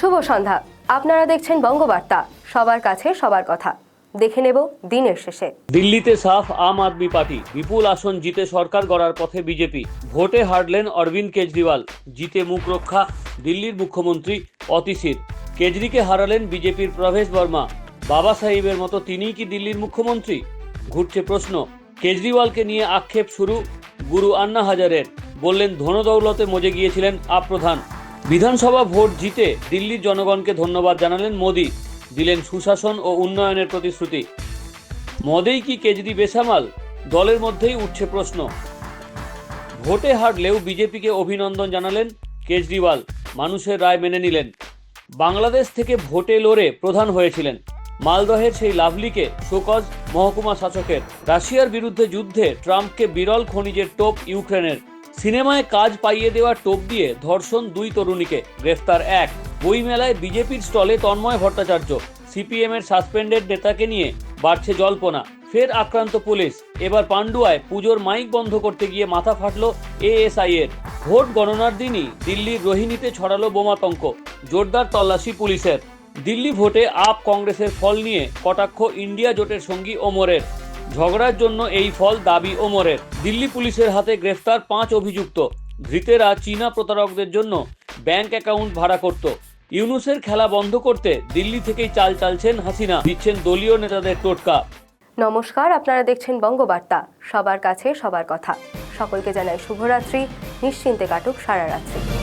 শুভ সন্ধ্যা। আপনারা দেখছেন বঙ্গবার্তা। সবার কাছে সবার কথা। দেখে নেব দিনের শেষে। দিল্লিতে সাফ আম আদমি পার্টি। বিপুল আসন জিতে সরকার গড়ার পথে বিজেপি। ভোটে হারলেন অরবিন্দ কেজরিওয়াল। জিতে মুখ রক্ষা দিল্লির মুখ্যমন্ত্রী অতিশির। কেজরিকে হারালেন বিজেপির প্রভেশ বর্মা। বাবা সাহেবের মতো তিনিই কি দিল্লির মুখ্যমন্ত্রী? ঘুরছে প্রশ্ন। কেজরিওয়ালকে নিয়ে আক্ষেপ শুরু গুরু আন্না হাজারের। বললেন, ধনদৌলতে মজে গিয়েছিলেন আপ প্রধান। বিধানসভা ভোট জিতে দিল্লির জনগণকে ধন্যবাদ জানালেন মোদি। দিলেন সুশাসন ও উন্নয়নের প্রতিশ্রুতি। মদেই কি কেজরি বেসামাল? দলের মধ্যেই উঠছে প্রশ্ন। ভোটে হারলেও বিজেপিকে অভিনন্দন জানালেন কেজরিওয়াল। মানুষের রায় মেনে নিলেন। বাংলাদেশ থেকে ভোটে লড়ে প্রধান হয়েছিলেন। মালদহের সেই লাভলিকে শোকজ মহকুমা শাসকের। রাশিয়ার বিরুদ্ধে যুদ্ধে ট্রাম্পকে বিরল খনিজের টোপ ইউক্রেনের। সিনেমায় কাজ পাইয়ে দেওয়ার টোপ দিয়ে ধর্ষণ দুই তরুণীকে গ্রেফতার এক। বইমেলায় বিজেপির স্টলে তন্ময় ভট্টাচার্য। সিপিএম এর সাসপেন্ডেড নেতাকে নিয়ে বাড়ছে জল্পনা। ফের আক্রান্ত পুলিশ। এবার পান্ডুয়ায় পুজোর মাইক বন্ধ করতে গিয়ে মাথা ফাটল এএসআই এর ভোট গণনার দিনই দিল্লির রোহিণীতে ছড়ালো বোমাতঙ্ক। জোরদার তল্লাশি পুলিশের। দিল্লি ভোটে আপ কংগ্রেসের ফল নিয়ে কটাক্ষ ইন্ডিয়া জোটের সঙ্গী ওমরের। ঝগড়ার জন্য এই ফল দাবি ওমরের। দিল্লি পুলিশের হাতে গ্রেফতার পাঁচ অভিযুক্ত। ধৃতেরা চীনা প্রতারকদের জন্য ব্যাংক অ্যাকাউন্ট ভাড়া করত। ইউনুসের খেলা বন্ধ করতে দিল্লি থেকেই চাল চালছেন হাসিনা, দিচ্ছেন দলীয় নেতাদের টোটকা। নমস্কার, আপনারা দেখছেন বঙ্গবার্তা, সবার কাছে সবার কথা। সকলকে জানাই শুভরাত্রি, নিশ্চিন্তে কাটুক সারা রাত্রি।